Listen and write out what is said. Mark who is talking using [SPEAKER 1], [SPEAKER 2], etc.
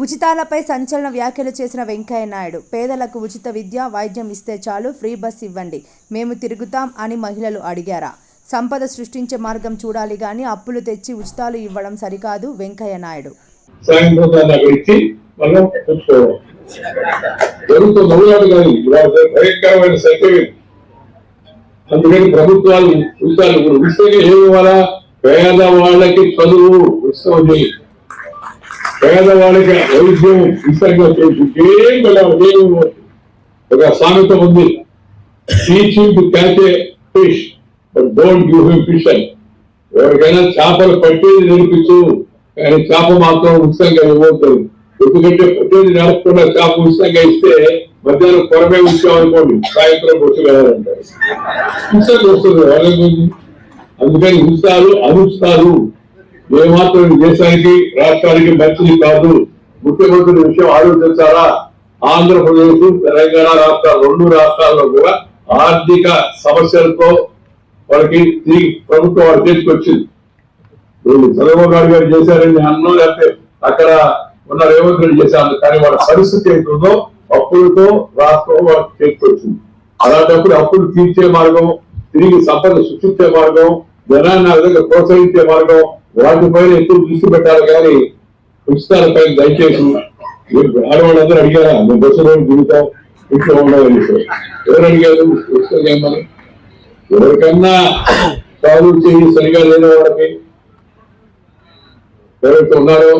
[SPEAKER 1] ఉచితాలపై సంచలన వ్యాఖ్యలు చేసిన వెంకయ్య నాయుడు పేదలకు ఉచిత విద్య వైద్యం ఇస్తే చాలు ఫ్రీ బస్ ఇవ్వండి మేము తిరుగుతాం అని మహిళలు అడిగారా. సంపద సృష్టించే మార్గం చూడాలి కానీ అప్పులు తెచ్చి ఉచితాలు ఇవ్వడం సరికాదు వెంకయ్య నాయుడు.
[SPEAKER 2] అందుకని ప్రభుత్వాలు ఉచితాలు ఇప్పుడు ఏమి ఇవ్వాలా? పేద వాళ్ళకి చదువు ఉచితం చేయాలి పేదవాడికి వైద్యం ఉచితంగా చేసి ఏం వెళ్ళాలి ఒక సామెత ఉంది. Teaching to catch a fish but don't give him fish అని. ఎవరికైనా చేపలు పట్టేది నేర్పించు కానీ చేప మాత్రం ఉచితంగా ఇవ్వద్దు. ఎందుకంటే పట్టేది నడపకుండా చేప ఉచితంగా ఇస్తే మధ్యాహ్నం కొరమే ఉంచామనుకోండి సాయంత్రం వచ్చి వెళ్ళాలంటారు ఉచితంగా వస్తుంది వాళ్ళకి. అందుకని ఉచితాలు అనుచితాలు ఏమాత్రం దేశానికి రాష్ట్రానికి మంచిది కాదు. ముఖ్యమంత్రి విషయం ఆలోచించాలా? ఆంధ్రప్రదేశ్ తెలంగాణ రాష్ట్రాలు రెండు రాష్ట్రాల్లో కూడా ఆర్థిక సమస్యలతో వాళ్ళకి తిరిగి ప్రభుత్వం వారు తీసుకొచ్చింది చంద్రబాబు నాయుడు గారు చేశారని అన్నం లేకపోతే అక్కడ ఉన్న రేవంత్ రెడ్డి చేశారు. కానీ వాళ్ళ పరిస్థితి ఏంటుందో అప్పులతో రాష్ట్రం వాళ్ళకి తీసుకొచ్చింది అలాంటప్పుడు అప్పులు తీర్చే మార్గం తిరిగి సంపద సృష్టించే మార్గం జనాన్ని ఆ విధంగా ప్రోత్సహించే మార్గం వాటిపైన ఎక్కువ దృష్టి పెట్టాలి కానీ ఉచితాలపై దయచేసి మీరు ఆడవాళ్ళందరూ అడిగారా? మేము బస్సులో దిగుతాం ఇంట్లో ఉండదని ఎవరు అడిగారు? ఉచితంగా ఏమని ఎవరికన్నా కాలు చేయి సరిగా లేని వాళ్ళకి ఎవరైతే ఉన్నారో